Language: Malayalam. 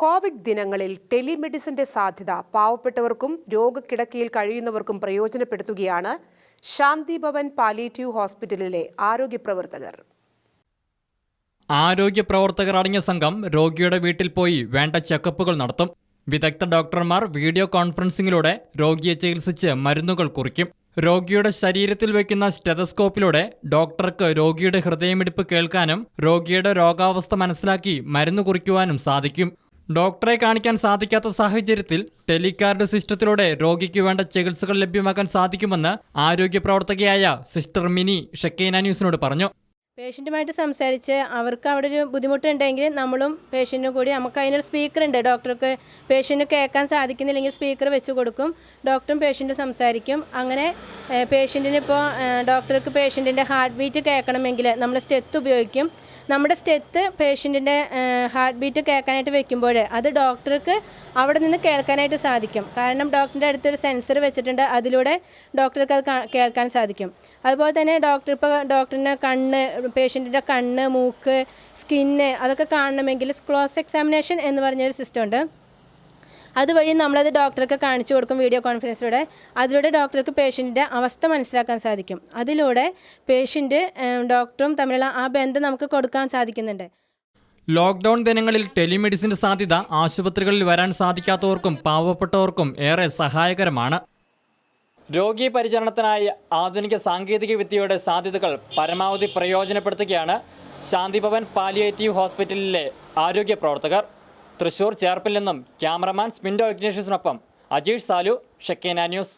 കോവിഡ് ദിനങ്ങളിൽ ടെലിമെഡിസിന്റെ സാധ്യത പാവപ്പെട്ടവർക്കും രോഗക്കിടക്കയിൽ കഴിയുന്നവർക്കും പ്രയോജനപ്പെടുത്തുകയാണ് ശാന്തി ഭവൻ പാലിയേറ്റീവ് ഹോസ്പിറ്റലിലെ ആരോഗ്യ പ്രവർത്തകർ. ആരോഗ്യ പ്രവർത്തകർ അടങ്ങിയ സംഘം രോഗിയുടെ വീട്ടിൽ പോയി വേണ്ട ചെക്കപ്പുകൾ നടത്തും. വിദഗ്ധ ഡോക്ടർമാർ വീഡിയോ കോൺഫറൻസിംഗിലൂടെ രോഗിയെ ചികിത്സിച്ച് മരുന്നുകൾ കുറിക്കും. രോഗിയുടെ ശരീരത്തിൽ വയ്ക്കുന്ന സ്റ്റെതസ്കോപ്പിലൂടെ ഡോക്ടർക്ക് രോഗിയുടെ ഹൃദയമിടിപ്പ് കേൾക്കാനും രോഗിയുടെ രോഗാവസ്ഥ മനസ്സിലാക്കി മരുന്ന് കുറിക്കുവാനും സാധിക്കും. ഡോക്ടറെ കാണിക്കാൻ സാധിക്കാത്ത സാഹചര്യത്തിൽ ടെലികാർഡ് സിസ്റ്റത്തിലൂടെ രോഗിക്ക് വേണ്ട ചികിത്സകൾ ലഭ്യമാക്കാൻ സാധിക്കുമെന്ന് ആരോഗ്യ പ്രവർത്തകയായ സിസ്റ്റർ മിനി ഷെക്കൈന ന്യൂസിനോട് പറഞ്ഞു. പേഷ്യന്റുമായിട്ട് സംസാരിച്ച് അവർക്ക് അവിടെ ഒരു ബുദ്ധിമുട്ടുണ്ടെങ്കിൽ നമ്മളും പേഷ്യന്റും കൂടി നമുക്ക് അതിനൊരു സ്പീക്കർ ഉണ്ട്. ഡോക്ടർക്ക് പേഷ്യന്റ് കേൾക്കാൻ സാധിക്കുന്നില്ലെങ്കിൽ സ്പീക്കർ വെച്ച് കൊടുക്കും. ഡോക്ടറും പേഷ്യന്റും സംസാരിക്കും. അങ്ങനെ പേഷ്യന്റിന് ഇപ്പോൾ ഡോക്ടർക്ക് പേഷ്യന്റിന്റെ ഹാർട്ട് ബീറ്റ് കേൾക്കണമെങ്കിൽ നമ്മൾ സ്റ്റെത്ത് ഉപയോഗിക്കും. നമ്മുടെ സ്റ്റെത്ത് പേഷ്യന്റിന്റെ ഹാർട്ട് ബീറ്റ് കേൾക്കാനായിട്ട് വെക്കുമ്പോൾ അത് ഡോക്ടർക്ക് അവിടെ നിന്ന് കേൾക്കാനായിട്ട് സാധിക്കും. കാരണം ഡോക്ടറിന്റെ അടുത്തൊരു സെൻസർ വെച്ചിട്ടുണ്ട്. അതിലൂടെ ഡോക്ടർക്ക് അത് കേൾക്കാൻ സാധിക്കും. അതുപോലെ തന്നെ ഡോക്ടർ ഇപ്പോൾ ഡോക്ടറിന്റെ കണ്ണ് പേഷ്യന്റിന്റെ കണ്ണ് മൂക്ക് സ്കിന്ന് അതൊക്കെ കാണണമെങ്കിൽ ക്ലോസ് എക്സാമിനേഷൻ എന്ന് പറഞ്ഞൊരു സിസ്റ്റം ഉണ്ട്. അതുവഴി നമ്മളത് ഡോക്ടർക്ക് കാണിച്ചു കൊടുക്കും വീഡിയോ കോൺഫറൻസിലൂടെ അതിലൂടെ ഡോക്ടർക്ക് പേഷ്യന്റിന്റെ അവസ്ഥ മനസ്സിലാക്കാൻ സാധിക്കും. അതിലൂടെ പേഷ്യന്റ് ഡോക്ടറും തമ്മിലുള്ള ആ ബന്ധം നമുക്ക് കൊടുക്കാൻ സാധിക്കുന്നുണ്ട്. ലോക്ക്ഡൌൺ ദിനങ്ങളിൽ ടെലിമെഡിസിന്റെ സാധ്യത ആശുപത്രികളിൽ വരാൻ സാധിക്കാത്തവർക്കും പാവപ്പെട്ടവർക്കും ഏറെ സഹായകരമാണ്. രോഗി പരിചരണത്തിനായി ആധുനിക സാങ്കേതിക വിദ്യയുടെ സാധ്യതകൾ പരമാവധി പ്രയോജനപ്പെടുത്തുകയാണ് ശാന്തിഭവൻ പാലിയേറ്റീവ് ഹോസ്പിറ്റലിലെ ആരോഗ്യ പ്രവർത്തകർ. തൃശൂർ ചേർപ്പിൽ നിന്നും ക്യാമറമാൻ സ്മിൻഡോ ഇഗ്നേഷ്യസിനൊപ്പം അജീഷ് സാലു ഷെക്കേന ന്യൂസ്.